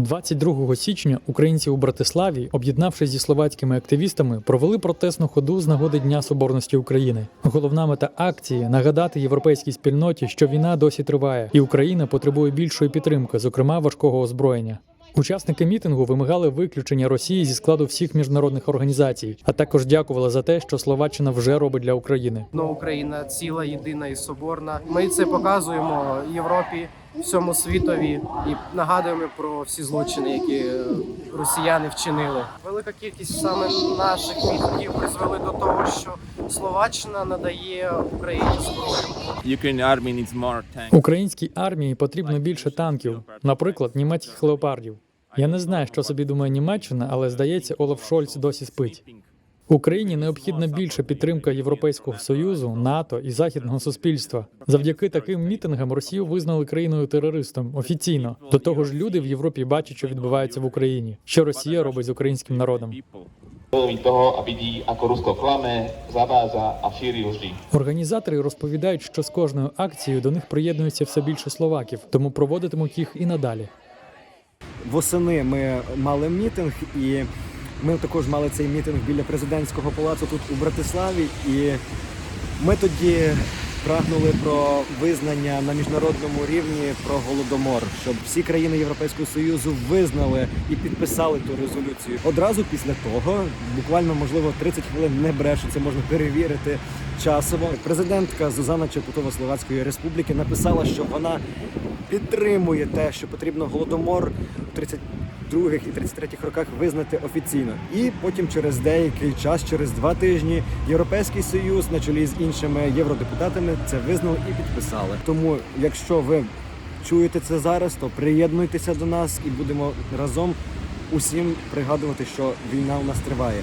22 січня українці у Братиславі, об'єднавшись зі словацькими активістами, провели протестну ходу з нагоди Дня Соборності України. Головна мета акції нагадати європейській спільноті, що війна досі триває, і Україна потребує більшої підтримки, зокрема важкого озброєння. Учасники мітингу вимагали виключення Росії зі складу всіх міжнародних організацій, а також дякували за те, що Словаччина вже робить для України. Но Україна ціла, єдина і соборна. Ми це показуємо Європі, всьому світові і нагадуємо про всі злочини, які е, росіяни вчинили. Велика кількість саме наших мітингів призвели до того, що Словаччина надає Україні зброю. Українській армії потрібно більше танків, наприклад, німецьких леопардів. Я не знаю, що собі думає Німеччина, але здається, Олаф Шольц досі спить. Україні необхідна більша підтримка Європейського союзу, НАТО і західного суспільства. Завдяки таким мітингам Росію визнали країною терористом офіційно. До того ж, люди в Європі бачать, що відбувається в Україні, що Росія робить з українським народом. Організатори розповідають, що з кожною акцією до них приєднується все більше словаків, тому проводитимуть їх і надалі. Восени ми мали мітинг, і ми також мали цей мітинг біля президентського палацу тут у Братиславі. І ми тоді прагнули про визнання на міжнародному рівні про голодомор, щоб всі країни Європейського союзу визнали і підписали ту резолюцію. Одразу після того, буквально можливо 30 хвилин не бреше, це можна перевірити часово. Президентка Зузана Чепутова Словацької Республіки написала, що вона підтримує те, що потрібно голодомор у 32-х і 33-х роках визнати офіційно. І потім через деякий час, через два тижні, Європейський Союз на чолі з іншими євродепутатами це визнали і підписали. Тому, якщо ви чуєте це зараз, то приєднуйтеся до нас і будемо разом усім пригадувати, що війна у нас триває.